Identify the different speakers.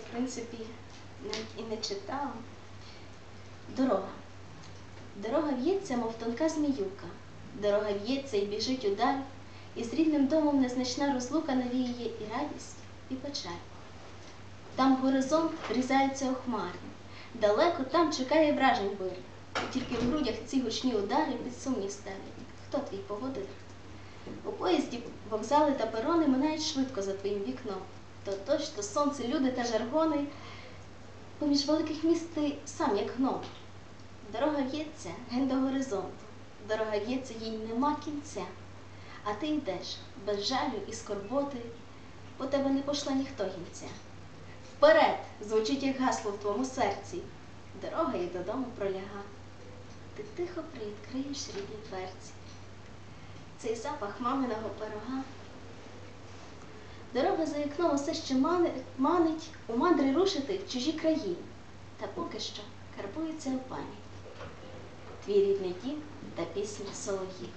Speaker 1: в принципі, і не читала. Дорога. Дорога в'ється, мов тонка зміюка. Дорога в'ється і біжить удаль, і з рідним домом незначна розлука навіює і радість, і печаль. Там горизонт врізається у хмари, далеко там чекає вражень буря. І тільки в грудях ці гучні удари під сумнів ставлять. Хто твій погодир? У поїзді вокзали та перони минають швидко за твоїм вікном. То дощ, то сонце, люди та жаргони. Поміж великих міст сам як гном. Дорога в'ється ген до горизонту. Дорога в'ється, їй нема кінця. А ти йдеш без жалю і скорботи, по тебе не пошла ніхто гінця. Вперед! звучить як гасло в твоєму серці. Дорога і додому проляга. Ти тихо приіткриєш рідні дверці. Цей запах маминого пирога. Дорога за вікном усе ще манить у мандри рушити чужі країни. Та поки що карбується у пам'ять. Твій рідний дім та пісня солов'їв.